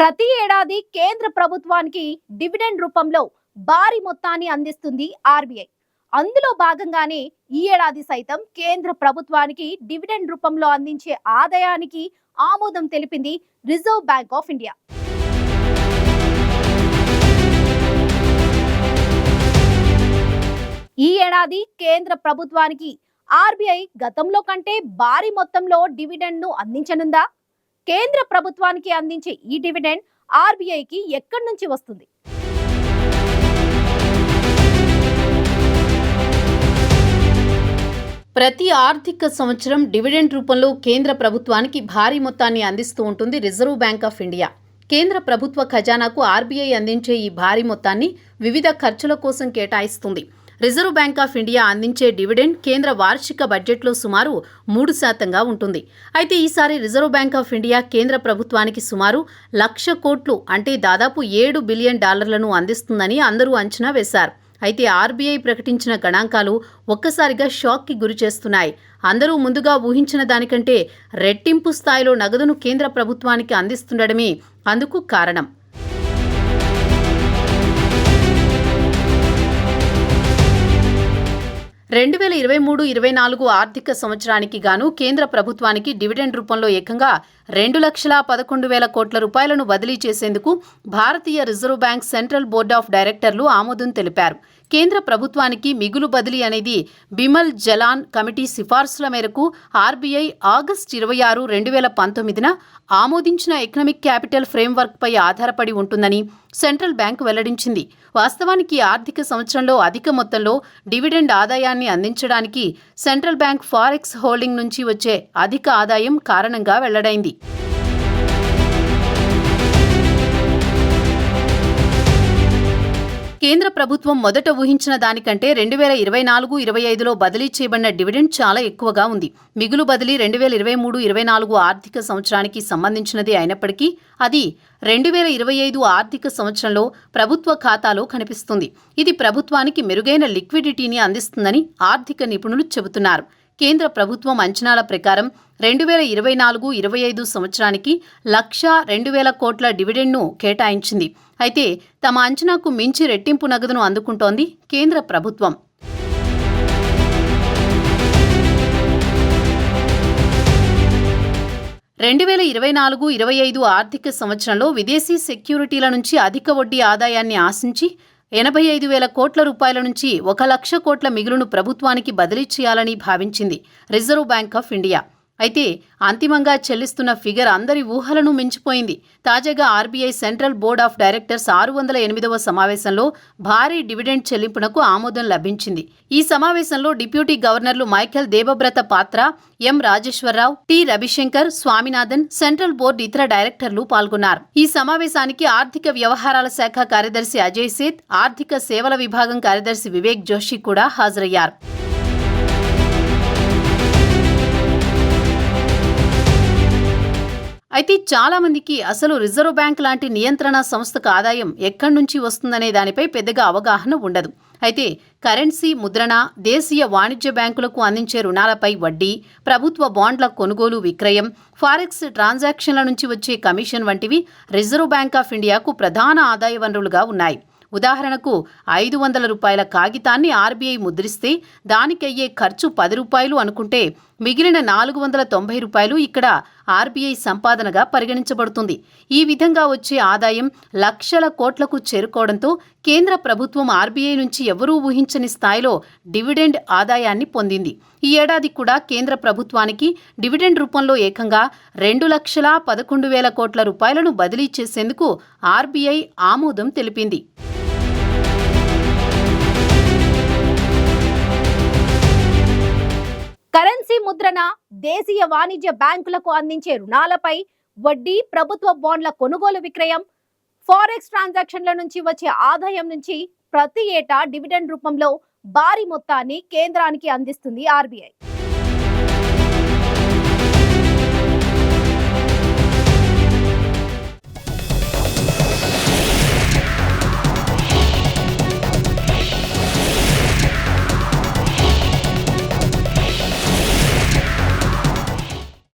ప్రతి ఏడాది కేంద్ర ప్రభుత్వానికి డివిడెండ్ రూపంలో భారీ మొత్తాన్ని అందిస్తుంది ఆర్బీఐ. అందులో భాగంగానే ఈ ఏడాది సైతం కేంద్ర ప్రభుత్వానికి డివిడెండ్ రూపంలో అందించే ఆదాయానికి ఆమోదం తెలిపింది రిజర్వ్ బ్యాంక్ ఆఫ్ ఇండియా. ఈ ఏడాది కేంద్ర ప్రభుత్వానికి ఆర్బీఐ గతంలో కంటే భారీ మొత్తంలో డివిడెండ్ను అందించనుందా? కేంద్ర ప్రభుత్వానికి అందించే ఈ డివిడెండ్ ఆర్బీఐకి ఎక్కడి నుంచి వస్తుంది? ప్రతి ఆర్థిక సంవత్సరం డివిడెండ్ రూపంలో కేంద్ర ప్రభుత్వానికి భారీ మొత్తాన్ని అందిస్తూ ఉంటుంది రిజర్వ్ బ్యాంక్ ఆఫ్ ఇండియా. కేంద్ర ప్రభుత్వ ఖజానాకు ఆర్బీఐ అందించే ఈ భారీ మొత్తాన్ని వివిధ ఖర్చుల కోసం కేటాయిస్తుంది. రిజర్వ్ బ్యాంక్ ఆఫ్ ఇండియా అందించే డివిడెండ్ కేంద్ర వార్షిక బడ్జెట్లో సుమారు మూడు శాతంగా ఉంటుంది. అయితే ఈసారి రిజర్వ్ బ్యాంక్ ఆఫ్ ఇండియా కేంద్ర ప్రభుత్వానికి సుమారు లక్ష కోట్లు అంటే దాదాపు ఏడు బిలియన్ డాలర్లను అందిస్తుందని అందరూ అంచనా వేశారు. అయితే ఆర్బీఐ ప్రకటించిన గణాంకాలు ఒక్కసారిగా షాక్కి గురి చేస్తున్నాయి. అందరూ ముందుగా ఊహించిన దానికంటే రెట్టింపు స్థాయిలో నగదును కేంద్ర ప్రభుత్వానికి అందిస్తుండడమే అందుకు కారణం. రెండు వేల ఇరవై మూడు ఇరవై నాలుగు ఆర్థిక సంవత్సరానికి గాను కేంద్ర ప్రభుత్వానికి డివిడెండ్ రూపంలో ఏకంగా రెండు లక్షల పదకొండు వేల కోట్ల రూపాయలను బదిలీ చేసేందుకు భారతీయ reserve bank central board of డైరెక్టర్లు ఆమోదం తెలిపారు. కేంద్ర ప్రభుత్వానికి మిగులు బదిలీ అనేది బిమల్ జలాన్ కమిటీ సిఫార్సుల మేరకు ఆర్బీఐ ఆగస్టు ఇరవై ఆరు రెండు వేల పంతొమ్మిదిన ఆమోదించిన ఎకనామిక్ క్యాపిటల్ ఫ్రేమ్వర్క్పై ఆధారపడి ఉంటుందని సెంట్రల్ బ్యాంక్ వెల్లడించింది. వాస్తవానికి ఆర్థిక సంవత్సరంలో అధిక మొత్తంలో డివిడెండ్ ఆదాయాన్ని అందించడానికి సెంట్రల్ బ్యాంక్ ఫారెక్స్ హోల్డింగ్ నుంచి వచ్చే అధిక ఆదాయం కారణంగా వెల్లడైంది. కేంద్ర ప్రభుత్వం మొదట ఊహించిన దానికంటే రెండు వేల ఇరవై నాలుగు ఇరవై ఐదులో బదిలీ చేయబడిన డివిడెండ్ చాలా ఎక్కువగా ఉంది. మిగులు బదిలీ రెండు వేల ఇరవై మూడు ఇరవై నాలుగు ఆర్థిక సంవత్సరానికి సంబంధించినది అయినప్పటికీ అది రెండు వేల ఇరవై ఐదు ఆర్థిక సంవత్సరంలో ప్రభుత్వ ఖాతాలో కనిపిస్తుంది. ఇది ప్రభుత్వానికి మెరుగైన లిక్విడిటీని అందిస్తుందని ఆర్థిక నిపుణులు చెబుతున్నారు. కేంద్ర ప్రభుత్వం అంచనాల ప్రకారం రెండు వేల ఇరవై నాలుగు ఇరవై ఐదు సంవత్సరానికి లక్ష రెండు వేల కోట్ల డివిడెండ్ను కేటాయించింది. అయితే తమ అంచనాకు మించి రెట్టింపు నగదును అందుకుంటోంది కేంద్ర ప్రభుత్వం. రెండు వేల ఇరవై నాలుగు ఇరవై ఐదు ఆర్థిక సంవత్సరంలో విదేశీ సెక్యూరిటీల నుంచి అధిక వడ్డీ ఆదాయాన్ని ఆశించి ఎనభై ఐదు వేల కోట్ల రూపాయల నుంచి ఒక లక్ష కోట్ల మిగులును ప్రభుత్వానికి బదిలీ చేయాలని భావించింది రిజర్వ్ బ్యాంక్ ఆఫ్ ఇండియా. అయితే అంతిమంగా చెల్లిస్తున్న ఫిగర్ అందరి ఊహలను మించిపోయింది. తాజాగా RBI central board of directors ఆరు వందల ఎనిమిదవ సమావేశంలో భారీ డివిడెండ్ చెల్లింపునకు ఆమోదం లభించింది. ఈ సమావేశంలో డిప్యూటీ గవర్నర్లు Michael Debabrata Patra M Rajeshwar Rao T Ravishankar Swaminathan central board ఇతర డైరెక్టర్లు పాల్గొన్నారు. ఈ సమావేశానికి ఆర్థిక వ్యవహారాల శాఖ కార్యదర్శి అజయ్ సేత్ ఆర్థిక సేవల విభాగం కార్యదర్శి వివేక్ జోషి కూడా హాజరయ్యారు. అయితే చాలా మందికి అసలు రిజర్వ్ బ్యాంక్ లాంటి నియంత్రణ సంస్థకు ఆదాయం ఎక్కడి నుంచి వస్తుందనే దానిపై పెద్దగా అవగాహన ఉండదు. అయితే కరెన్సీ ముద్రణ దేశీయ వాణిజ్య బ్యాంకులకు అందించే రుణాలపై వడ్డీ ప్రభుత్వ బాండ్ల కొనుగోలు విక్రయం ఫారెక్స్ ట్రాన్సాక్షన్ల నుంచి వచ్చే కమిషన్ వంటివి రిజర్వ్ బ్యాంక్ ఆఫ్ ఇండియాకు ప్రధాన ఆదాయ వనరులుగా ఉన్నాయి. ఉదాహరణకు ఐదు వందల రూపాయల కాగితాన్ని ఆర్బీఐ ముద్రిస్తే దానికయ్యే ఖర్చు పది రూపాయలు అనుకుంటే మిగిలిన నాలుగు వందల తొంభై రూపాయలు ఇక్కడ ఆర్బీఐ సంపాదనగా పరిగణించబడుతుంది. ఈ విధంగా వచ్చే ఆదాయం లక్షల కోట్లకు చేరుకోవడంతో కేంద్ర ప్రభుత్వం ఆర్బీఐ నుంచి ఎవరూ ఊహించని స్థాయిలో డివిడెండ్ ఆదాయాన్ని పొందింది. ఈ ఏడాది కూడా కేంద్ర ప్రభుత్వానికి డివిడెండ్ రూపంలో ఏకంగా రెండు లక్షల పదకొండు వేల కోట్ల రూపాయలను బదిలీ చేసేందుకు ఆర్బీఐ ఆమోదం తెలిపింది. కరెన్సీ ముద్రణ దేశీయ వాణిజ్య బ్యాంకులకు అందించే రుణాలపై వడ్డీ ప్రభుత్వ బాండ్ల కొనుగోలు విక్రయం ఫారెక్స్ ట్రాన్సాక్షన్ల నుంచి వచ్చే ఆదాయం నుంచి ప్రతి ఏటా డివిడెండ్ రూపంలో భారీ మొత్తాన్ని కేంద్రానికి అందిస్తుంది ఆర్బీఐ.